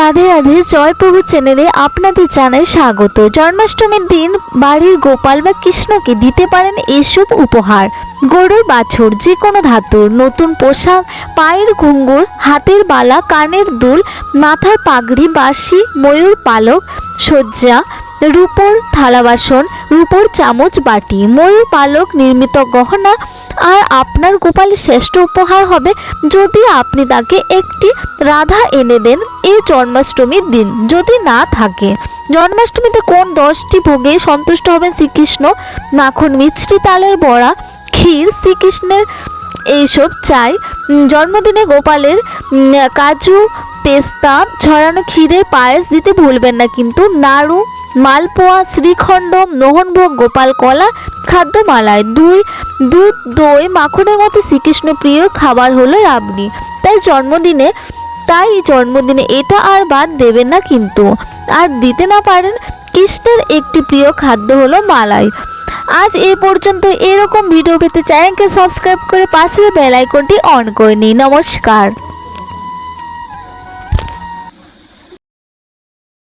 রাধে রাধে, জয় প্রভু চ্যানেলে আপনাদের জানাই স্বাগত। জন্মাষ্টমীর দিন বাড়ির গোপাল বা কৃষ্ণকে দিতে পারেন এসব উপহার। গরুর বাছর যে কোনো ধাতুর, নতুন পোশাক, পায়ের ঘুঙ্গুর, হাতের বালা, কানের দুল, মাথার পাগড়ি বাসি ময়ূর পালক সজ্জা রূপোর থালা বাসন রূপোর চামচ বাটি, ময়ূর পালক নির্মিত গহনা আর আপনার গোপালের শ্রেষ্ঠ উপহার হবে যদি আপনি তাকে একটি রাধা এনে দেন এই জন্মাষ্টমীর দিন। যদি না থাকে, জন্মাষ্টমীতে কোন দশটি ভোগে সন্তুষ্ট হবেন শ্রীকৃষ্ণ? মাখন মিষ্টি তালের বড়া, ক্ষীর শ্রীকৃষ্ণের এইসব চাই। জন্মদিনে গোপালের কাজু, পেস্তা, ছড়ানো ক্ষীরের পায়েস দিতে ভুলবেন না, কিন্তু নাড়ু মালপোয়া শ্রীখণ্ড মোহনভোগ গোপাল কলা খাদ্য খাদ্যমালায় দুই, দুধ, দই, মাখনের মতো শ্রীকৃষ্ণ প্রিয় খাবার হলো রাবড়ি তাই জন্মদিনে তাই জন্মদিনে এটা আর বাদ দেবেন না কিন্তু। আর দিতে না পারেন, কৃষ্ণের একটি প্রিয় খাদ্য হলো মালাই। আজ এ পর্যন্ত এরকম ভিডিও পেতে চ্যানেলকে সাবস্ক্রাইব করে পাশের বেল আইকনটি অন করে নিই নমস্কার।